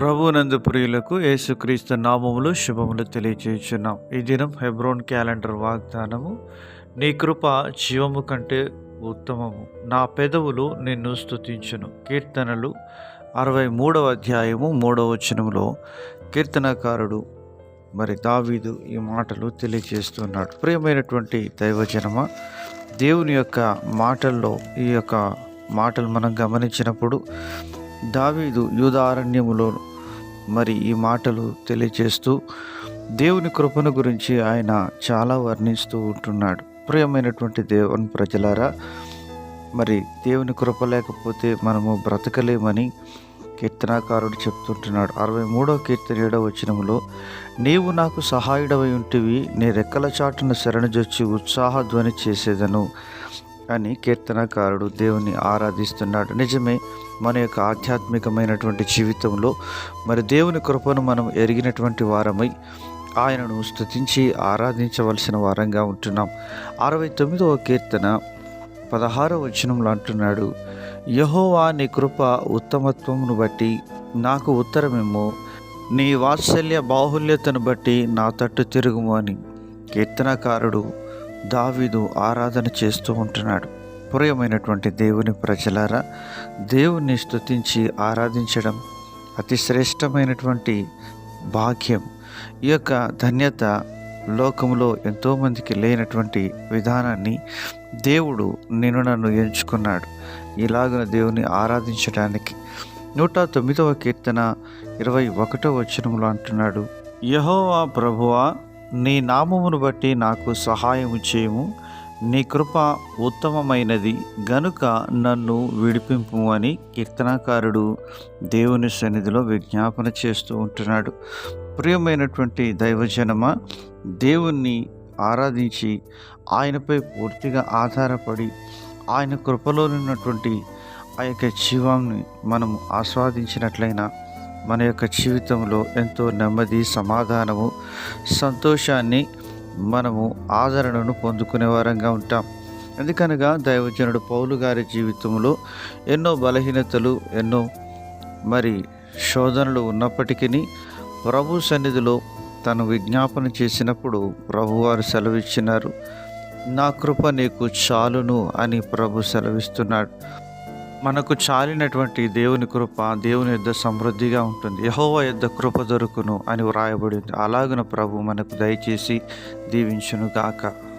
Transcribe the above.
ప్రభునందు ప్రియులకు యేసుక్రీస్తు నామములు శుభములు తెలియజేస్తున్నాం ఈ దినం హెబ్రోన్ క్యాలెండర్ వాగ్దానము నీ కృప జీవము కంటే ఉత్తమము. నా పెదవులు నిన్ను స్తుతించును. కీర్తనలు అరవై మూడవ అధ్యాయము మూడవ వచనంలో కీర్తనకారుడు మరి దావీదు ఈ మాటలు తెలియజేస్తున్నాడు. ప్రియమైనటువంటి దైవజనమ దేవుని యొక్క మాటల్లో ఈ యొక్క మాటలు మనం గమనించినప్పుడు దావీదు యూదారణ్యములో మరి ఈ మాటలు తెలియజేస్తూ దేవుని కృపను గురించి ఆయన చాలా వర్ణిస్తూ ఉంటున్నాడు. ప్రియమైనటువంటి దేవుని ప్రజలారా మరి దేవుని కృప లేకపోతే మనము బ్రతకలేమని కీర్తనాకారుడు చెప్తుంటున్నాడు. అరవై మూడో కీర్తన ఏడవ వచనంలో నీవు నాకు సహాయుడవై ఉంటివి నీ రెక్కల చాటున శరణజొచ్చి ఉత్సాహధ్వని చేసేదను. అని కీర్తనకారుడు దేవుని ఆరాధిస్తున్నాడు. నిజమే మన యొక్క ఆధ్యాత్మికమైనటువంటి జీవితంలో మరి దేవుని కృపను మనం ఎరిగినటువంటి వారమై ఆయనను స్తుతించి ఆరాధించవలసిన వారంగా ఉంటున్నాం. అరవై తొమ్మిదవ కీర్తన పదహారవ వచనంలో అంటున్నాడు యహోవా నీ కృప ఉత్తమత్వమును బట్టి నాకు ఉత్తరమేమో నీ వాత్సల్య బాహుల్యతను బట్టి నా తట్టు తిరుగుము అని కీర్తనకారుడు దావీదు ఆరాధన చేస్తూ ఉంటున్నాడు. ప్రియమైనటువంటి దేవుని ప్రజలారా దేవుణ్ణి స్తుతించి ఆరాధించడం అతి శ్రేష్టమైనటువంటి భాగ్యం. ఈ యొక్క ధన్యత లోకంలో ఎంతోమందికి లేనటువంటి విధానాన్ని దేవుడు నేను నన్ను ఎంచుకున్నాడు. ఇలాగున దేవుని ఆరాధించడానికి నూట తొమ్మిదవ కీర్తన ఇరవై ఒకటవ వచనంలో అంటున్నాడు యహోవా ప్రభువా నీ నామమును బట్టి నాకు సహాయము చేయము. నీ కృప ఉత్తమమైనది. గనుక నన్ను విడిపింపు అని కీర్తనాకారుడు దేవుని సన్నిధిలో విజ్ఞాపన చేస్తూ ఉంటున్నాడు. ప్రియమైనటువంటి దైవజనమ దేవుణ్ణి ఆరాధించి ఆయనపై పూర్తిగా ఆధారపడి ఆయన కృపలో ఉన్నటువంటి ఆ యొక్క జీవాన్ని మనం ఆస్వాదించినట్లయినా మన యొక్క జీవితంలో ఎంతో నెమ్మది సమాధానము సంతోషాన్ని మనము ఆదరణను పొందుకునే వారంగా ఉంటాం. ఎందుకనగా దైవజనుడు పౌలు గారి జీవితంలో ఎన్నో బలహీనతలు ఎన్నో మరి శోధనలు ఉన్నప్పటికీ ప్రభు సన్నిధిలో తను విజ్ఞాపన చేసినప్పుడు ప్రభువారు సెలవిచ్చినారు. నా కృప నీకు చాలును అని ప్రభు సెలవిస్తున్నాడు. మనకు చాలినటువంటి దేవుని కృప దేవుని యొద్ద సమృద్ధిగా ఉంటుంది. యహోవ యొద్ద కృప దొరుకును అని వ్రాయబడింది. అలాగున ప్రభు మనకు దయచేసి దీవించును గాక